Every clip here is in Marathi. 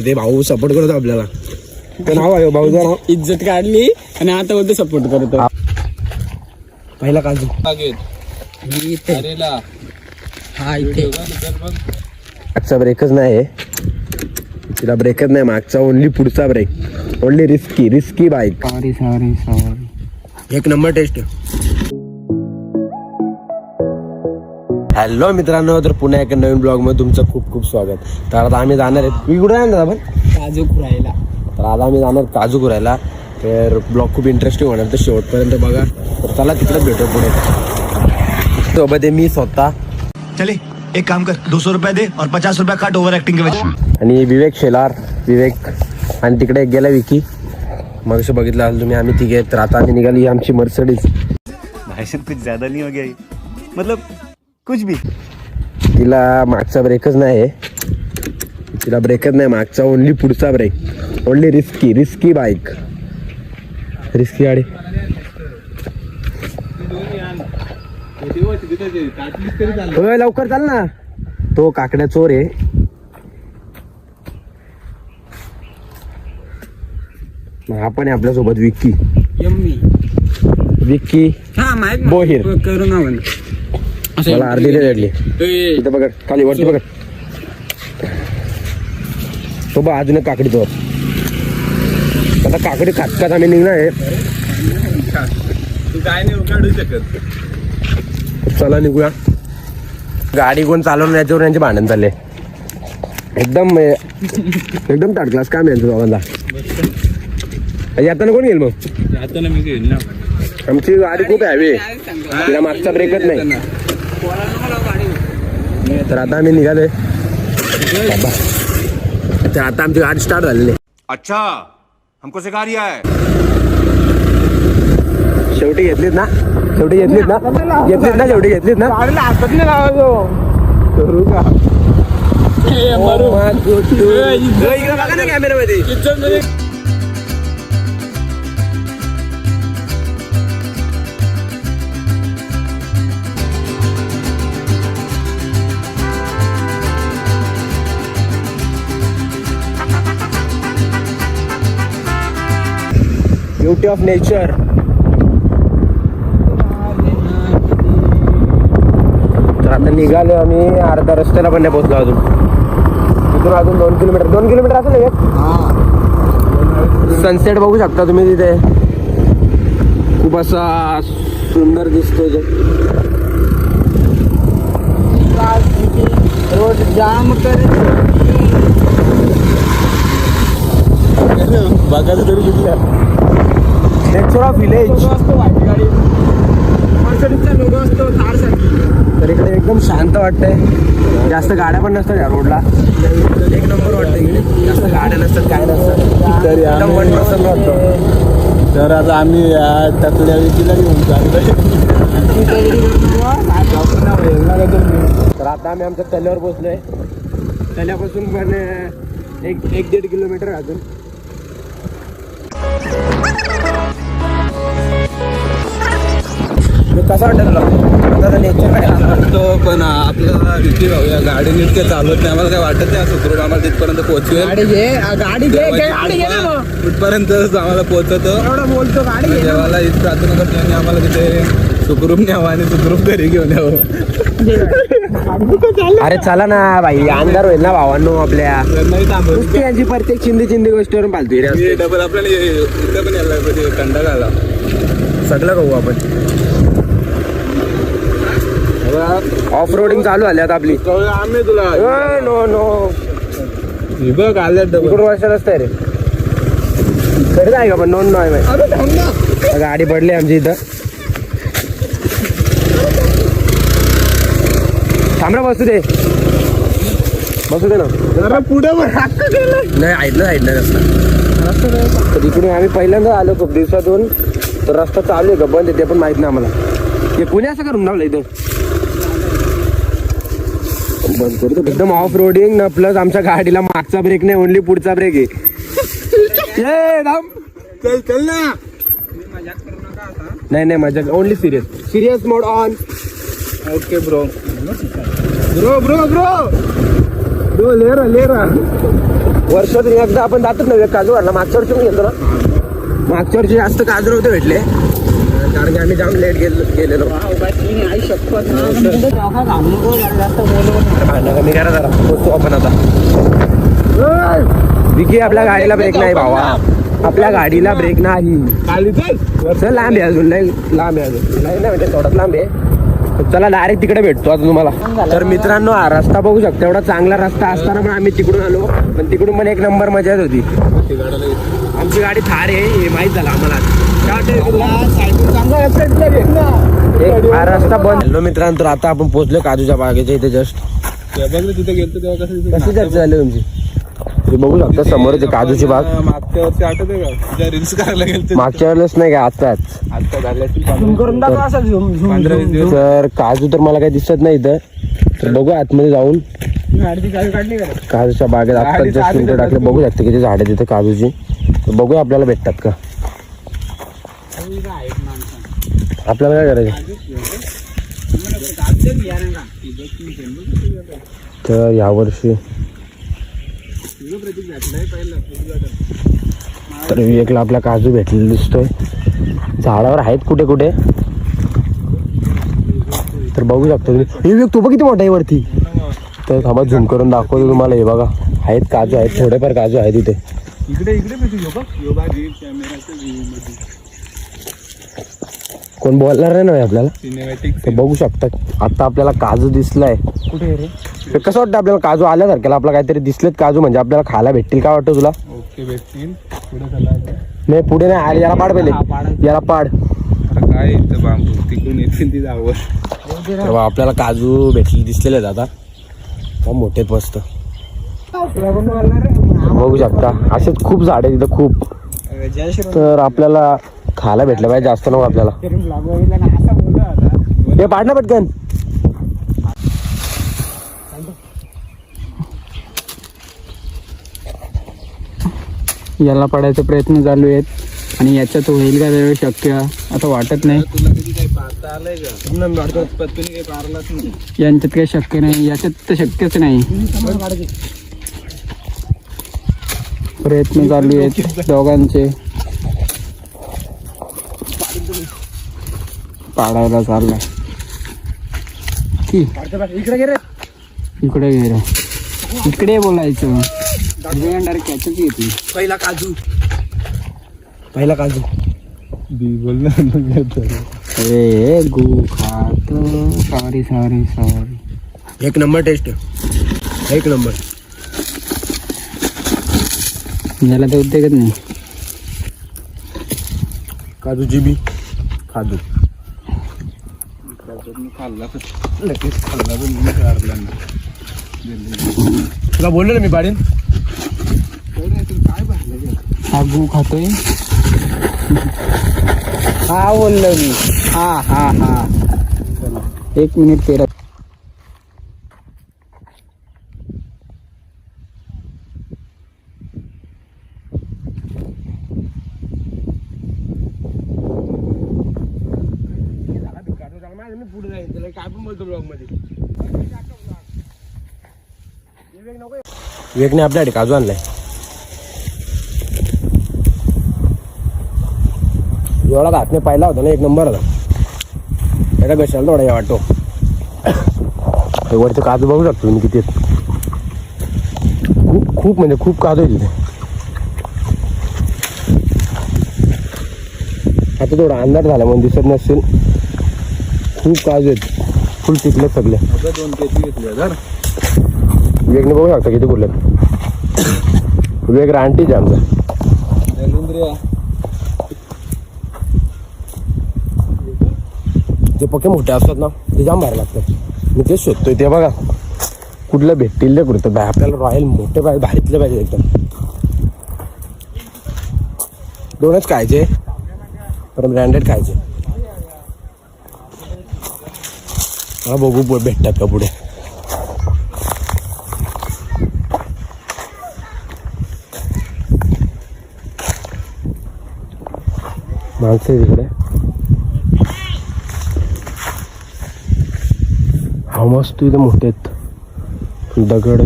ते भाऊ सपोर्ट करतो आपल्याला. ते नाव आहे भाऊचं नाव. इज्जत काढली आणि आता बोलतो सपोर्ट करतो. पहिला काजू. मी इथे. हा इथे आजचा ब्रेकच नाही तिला ब्रेकच नाही मागचा ओनली पुढचा brake only risky risky bike sorry sorry sorry एक नंबर टेस्ट हॅलो मित्रांनो तर पुन्हा एका नवीन ब्लॉगमध्ये तुमचं खूप खूप स्वागत. तर आता आम्ही जाणार आहे तुम्ही कुठे जाणार आपण? काजू खुरायला. तर आता आम्ही जाणार काजू करायला तर ब्लॉग खूप इंटरेस्टिंग होणार तर शेवटपर्यंत बघा. तर चला तिकडे भेटू पुढे. सोबत आहे मी स्वतः. चले एक काम कर. दो सौ रुपया दे और पचास रुपया काट ओवर एक्टिंग के वजह आणि विवेक शेलार विवेक आणि तिकडे एक गेला विकी. मग बघितलं असेल तुम्ही आम्ही तिघे तर आता आम्ही निघाली ही आमची मर्सडीज भाई साहब कुछ ज्यादा नहीं हो गया ये? मतलब कुछ भी। तिला मागचा ब्रेकच नाही तिला ब्रेकच नाही मागचा ओनली पुढचा brake only risky risky bike risky गाडी. होय, लवकर चाल ना. तो काकड्या चोर आहे. मग आपण आहे आपल्यासोबत विक्की. यम्मी. विक्की हा माहीत बोहीर. करू ना पण मला अर्धी दे तिथं बघ खाली वरती बघ. तो बघ अजून काकडी तो. आता काकडी खात खात आम्ही निघणार आहे. काय नाही शकत चला निघूया. गाडी कोण चालवणार याच्यावर यांचे भांडण चालले. एकदम एकदम थर्ड क्लास काम यांचं बाबांना येताना कोण घेईल मग? आमची गाडी खूप हॅवी तिला मागचा ब्रेकच नाही. तर आता आम्ही बाबा. तर आता आमची गाडी स्टार्ट झालेली. अच्छा हमको सिखा रिया है. शेवटी घेतलीत ना? शेवटी घेतलीत ना? घेतलीत ना शेवटी घेतलीत ना? इकडे बघा ना कॅमेरामध्ये ब्युटी ऑफ नेचर. तर आता निघालो आम्ही अर्धा रस्त्याला पण नाही पोहोचलो अजून. इथून अजून दोन किलोमीटर दोन किलोमीटर असेल एक? सनसेट बघू शकता तुम्ही तिथे. खूप असा सुंदर दिसतोय तो. रोड जाम कर बघायला तरी कुठल्या नेचर विलेज तर इकडे एकदम शांत वाटतंय. जास्त गाड्या पण नसतात या रोडला एक नंबर वाटतं इकडे. जास्त गाड्या नसतात काय नसतात. तरी एकदम आम्ही- मन प्रसन्न वाटतं. तर आता आम्ही या टाकल्या विकीला घेऊन चाललोय तर आता आम्ही आमच्या तल्यावर पोहोचलोय. तल्यापासून पण एक एक दीड किलोमीटर अजून. मग कसं वाटतं तुला? आता नेचर काय तो पण आपल्याला भीती भाऊया गाडी नीट काय चालवत नाही. आम्हाला काय वाटत नाही सुखरूप आम्हाला तिथपर्यंत पोहोचवेल? गाडी घे गाडी घे गाडी घे ना तिथपर्यंत आम्हाला पोहोचवतो. एवढं बोलतो गाडी देवाला हीच प्रार्थना करतो आणि आम्हाला तिथे सुखरूप न्यावं आणि सुखरूप घरी घेऊन यावं. अरे चला ना भाई अंधार होईल ना भावांनो आपल्या. नाही थांबत. नुसती यांची प्रत्येक चिंदी चिंदी गोष्टीवरून पालतोय रे. मी डबल आपल्याला इथं पण यायला पाहिजे कंडा घाला. सगळं खाऊ आपण. ऑफ रोडिंग चालू झाली आता आपली. आम्ही तुला नो नो बघ आल्या डबल वर्ष रस्ता आहे रे खरंच आहे का पण नोंद नाही माहिती. गाडी पडली आमची इथं. थांब रे बसू दे. बसू दे ना. पुढे नाही ऐकलं ऐकलं रस्ता. तर इकडून आम्ही पहिल्यांदा आलो खूप दिवसातून. तर रस्ता चालू आहे का? बंद आहे ते पण माहीत नाही आम्हाला. हे कोणी असं करून लावलं इथं? बंद करतो एकदम ऑफ रोडिंग ना प्लस आमच्या गाडीला मागचा ब्रेक नाही ओनली पुढचा ब्रेक आहे. चल चल ना. नाही नाही माझ्या only serious serious mode on okay bro bro bro bro bro लेरा लेरा वर्षातून एकदा आपण जातो ना काजू वाढला. मागच्या वर्षी पण घेतो ना. मागच्या वर्षी जास्त काजू नव्हते भेटले. कारण की आम्ही जाम लेट गेलो गेलेलो. नाही शकत करा जरा पोचतो आपण आता विकी आपल्या गाडीला ब्रेक नाही भावा. आपल्या गाडीला ब्रेक नाही. चल लांब आहे अजून. नाही लांब आहे अजून. नाही ना म्हणजे थोडाच लांब आहे. चला डायरेक्ट तिकडे भेटतो आता तुम्हाला. तर मित्रांनो हा रस्ता बघू शकता. एवढा चांगला रस्ता असताना पण आम्ही तिकडून आलो. पण तिकडून पण एक नंबर मजाच होती. आमची गाडी थार आहे हे माहीत झालं आम्हाला. काय बंद. हॅलो मित्रांनो तर आता आपण पोहोचलो काजूच्या बागेच्या इथे जस्ट तिथे गेलो तेव्हा कसं कशी चर्चा झाली तुमची? तुम्ही बघू शकता समोर ते काजूची बाग. मागच्या वर्षी का रील्स करायला मागच्या वेळेस नाही का आताच आता तर काजू तर मला काही दिसत नाही इथं. तर बघू आतमध्ये जाऊन. काजूच्या बागेत आता जस्ट मिनिटं टाकले. बघू शकते किती झाडे तिथे काजूची. बघूया आपल्याला भेटतात का? आपल्याला काय करायचं? तर यावर्षी तर विवेकला आपला काजू भेटलेला दिसतोय. झाडावर आहेत कुठे कुठे? तर बघू शकतो तुम्ही. हे विवेक तो बघ किती मोठा आहे वरती. तर थांबा झूम करून दाखवतो तुम्हाला. हे बघा आहेत काजू आहेत थोडेफार काजू आहेत इथे. इकडे इकडे भेटू यो बघ यो बघ कॅमेराच्या व्ह्यू मध्ये कोण बोलणार नाही ना हे आपल्याला? बघू शकता. आता आपल्याला काजू दिसलाय. कुठे रे? कसं वाटतं आपल्याला काजू आल्यासारख्याला? आपल्याला काहीतरी दिसलेत काजू म्हणजे आपल्याला खायला भेटतील काय वाटतं तुला? ओके भेटतील. पुढे चला आता. नाही पुढे नाही. आले याला पाड पहिले. याला पाड. काय येतं बांबू? तिकडून येतील ती जावं. तर बा आपल्याला काजू भेटले दिसलेले आहेत आता. का मोठे आहेत मस्त. बघू शकता. असेच खूप झाड आहेत इथं खूप. तर आपल्याला खायला भेटलं पाहिजे जास्त नको आपल्याला. हे पाड ना पटकन. याला पडायचा प्रयत्न चालू आहेत आणि याच्यात होईल का वेळ शक्य आता वाटत नाही नाही. यांच्यात काही शक्य नाही याच्यात तर शक्यच नाही. प्रयत्न चालू आहेत दोघांचे. पाडायला चाललाय. की इकडे गे रे इकडे घे रे. इकडे बोलायचं. डायरेक्ट कॅचच येते. पहिला काजू. पहिला काजू. बी बोल ना अरे गो खात. सॉरी सॉरी सॉरी एक नंबर टेस्ट एक नंबर. याला तर उद्योगच नाही. काजूची बी काजू खाल्ला तर. लगेच खाल्ला पण मी काढला नाही. तुला बोललो ना मी पाडीन हा गू खातोय. हा बोललो मी. हा हा हा. एक मिनिट तेरा पुढे जाईल त्याला काय पण बोलतो ब्लॉगमध्ये. विवेकने आपल्याकडे काजू आणलाय. एवढा हातने पाहिला होता ना एक नंबर होता त्याच्या कशाला थोडा या वाटतो. वरचे काजू बघू शकतो तुम्ही किती खूप खूप म्हणजे खूप काजू आहे तिथे आता थोडा अंदाज झाला म्हणून दिसत नसेल. खूप काजू आहेत. फुल पिकले सगळे. दोन केजी घेतली विवेकने बघू शकता किती कुठले विवेक रानटीच आहे आमचा. जे पक्के मोठे असतात ना ते जाम भारी लागतात. मी तेच शोधतोय ते बघा. कुठलं भेटतील ते कुठं बाय आपल्याला रॉयल मोठे पाहिजे भारीतले पाहिजे एकदम. दोनच खायचे. पण ब्रँडेड खायचे. हा बघू भेटतात का पुढे. माणसं आहे तिकडे हा मस्त इथे मोठे आहेत. दगड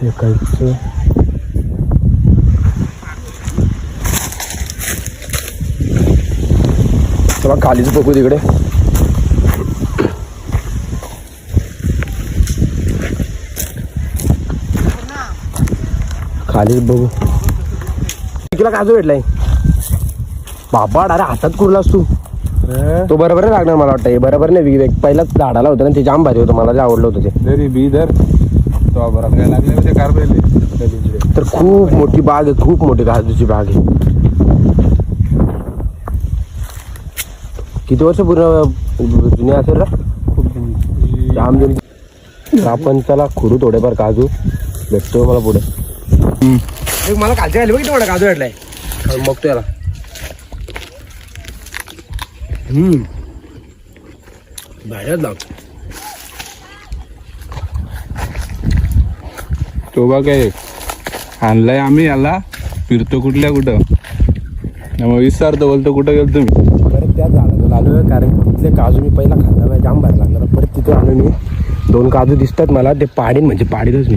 हे काहीच. चला खालीच बघू तिकडे. खालीच बघू. किला काजू भेटलाय? बाबा अरे हातात कुरलास तू. तो बरोबर लागणार मला वाटतं. हे बरोबर नाही विवेक. पहिलाच झाडाला होतं ना ते जाम भारी होतं. मला जे आवडलं होतं ते. तरी बी धर तो बरा काय लागले म्हणजे तर खूप मोठी बाग आहे. खूप मोठी काजूची बाग आहे. किती वर्ष पूर्ण जुनी असेल ना? जाम जुनी. तर आपण चला खुरू थोडेफार काजू. भेटतो मला पुढे. मला कालच्या आले बघ थोडा काजू भेटलाय बघतो याला. हम्म. भाज्यात लाव तो बघ काय आणलाय आम्ही याला फिरतो कुठल्या कुठं. मग विचारतो बोलतो कुठं गेलो तुम्ही. परत त्या झाडाला आलो कारण तिथले काजू मी पहिला खाल्ला जाम भारी लागला. परत तिथे आलो मी दोन काजू दिसतात मला ते पाडीन म्हणजे पाडीलच मी.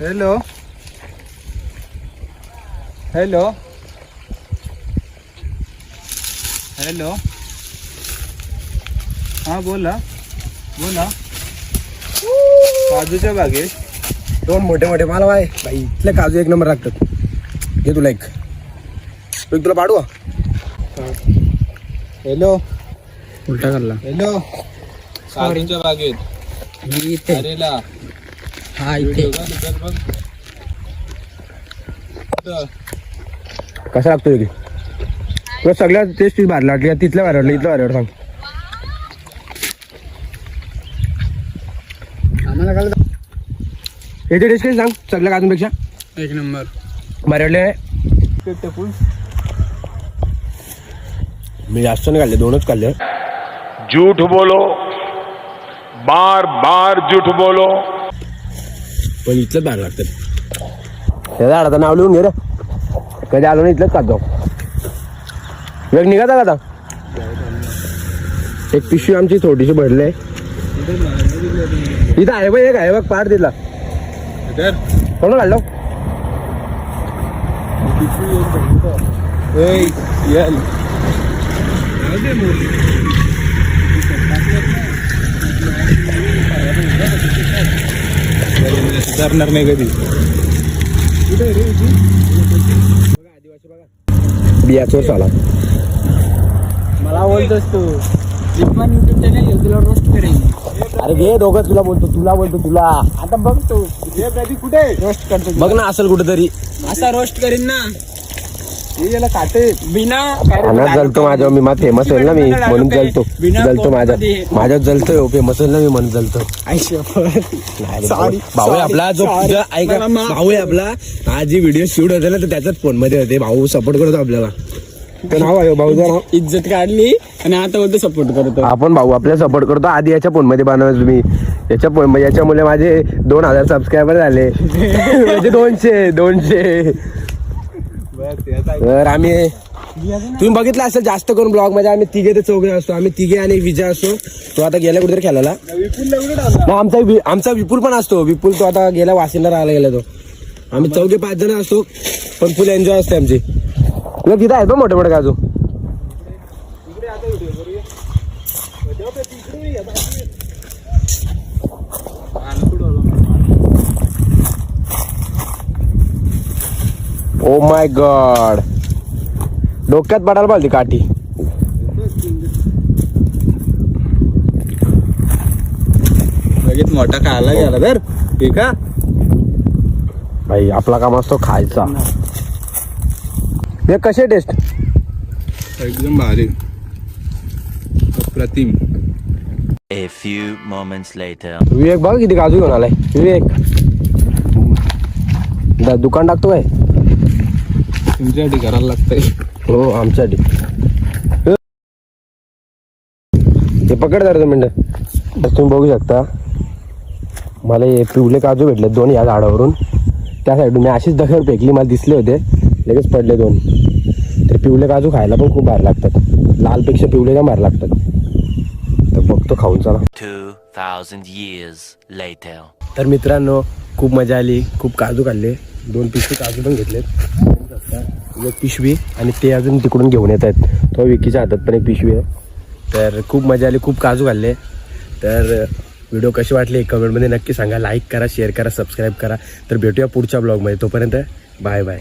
हॅलो हॅलो हॅलो हा बोला. बोला. काजूच्या बागेत दोन मोठे मोठे मला बाय बाई इथले काजू एक नंबर लागतात. घे तुला एक. एक तुला पाडू? हॅलो उलटा करला हॅलो काजूच्या बागेत. अरेला. हा इथे. कसा लागतो इथे तुला सगळ्यात टेस्टी भारी लागली. तिथल्या भारी वाटलं इथलं भारी वाटलं सांग. आम्हाला काल याची टेस्ट काही सांग सगळ्या काजूंपेक्षा? एक नंबर. भारी वाटले मी जास्त नाही खाल्ले दोनच खाल्ले. झूठ बोलो बार बार झूठ बोलो. पण इथलंच भारी लागतात त्या झाडाचं नाव लिहून घे रे. कधी आलो नाही इथलंच खातो. वेग निघाता का आता? एक पिशवी आमची थोडीशी भरली आहे. इथं आहे बघ एक आहे बघ पार दिला कोण काढलो? यल सुधारणार नाही कधी बियाचोर आला मला बोलतोस तू. जिपमान युट्यूब चॅनल तुला रोस्ट करेन. अरे घे दोघं तुला बोलतो तुला बोलतो तुला. आता बघ तू. कुठे रोस्ट करतो बघ ना असेल कुठेतरी. असा रोस्ट करीन ना. याला काटे. बिना अनाथ जलतो माझ्या मी माझ फेमस होईल ना मी. म्हणून जलतो. जलतो माझ्या माझ्यात जलतोय फेमस होईल ना मी म्हणून जलतो. भाऊ. भाऊ आहे आपला जो ऐका भाऊ आपला. हा जी व्हिडिओ शूट होते ना तर त्याच्याच फोनमध्ये होते. भाऊ सपोर्ट करतो आपल्याला. नाव आहे नाव इज्जत काढली आणि आता बोलतो सपोर्ट करतो. आपण भाऊ आपल्याला सपोर्ट करतो. आधी याच्या फोनमध्ये बनवायचं तुम्ही. याच्या फोन याच्यामुळे माझे दोन हजार सबस्क्रायबर झाले. म्हणजे दोनशे दोनशे. तर आम्ही तुम्ही बघितलं असेल जास्त करून ब्लॉगमध्ये आम्ही तिघे ते चौघे असतो. आम्ही तिघे आणि विजय असतो. तो आता गेला कुठेतरी खेळायला. मग आमचा वि- आमचा विपुल पण असतो. विपुल तो आता गेला वाशिंदा राहायला गेला तो. आम्ही चौघे पाच जण असतो पण फुल एन्जॉय असते आमची. तुला तिथं आहेत बघ मोठे मोठे काजू ओ माय गॉड डोक्यात पडायला पाहिजे काठी. लगेच मोठा खायला गेला तर. ठीक आहे भाई आपला काम असतो खायचा. हे कसे टेस्ट एकदम भारी. अप्रतिम. A few moments later. विवेक बघ किती काजू घेऊन आलाय. विवेक. दा- दुकान टाकतो काय? तुमच्यासाठी करायला लागतंय. हो आमच्यासाठी ते पकड जरा मिनटं. तर तुम्ही बघू शकता. मला हे पिवले काजू भेटले दोन या झाडावरून. त्या साईडून मी अशीच दखल फेकली मला दिसले होते. लगेच पडले दोन. तर पिवले काजू खायला पण खूप भारी लागतात. लालपेक्षा पिवले का भारी लागतात? तर बघतो खाऊन चला. 2,000 years later. तर मित्रांनो खूप मजा आली. खूप काजू खाल्ले. दोन पिशवी काजू पण घेतलेत. एक पिशवी आणि ते अजून तिकडून घेऊन येत आहेत. तो विकीच्या हातात पण एक पिशवी आहे. तर खूप मजा आली खूप काजू घालले तर व्हिडिओ कसे वाटले कमेंटमध्ये नक्की सांगा. लाईक करा शेअर करा सबस्क्राईब करा. तर भेटूया पुढच्या ब्लॉगमध्ये तोपर्यंत बाय बाय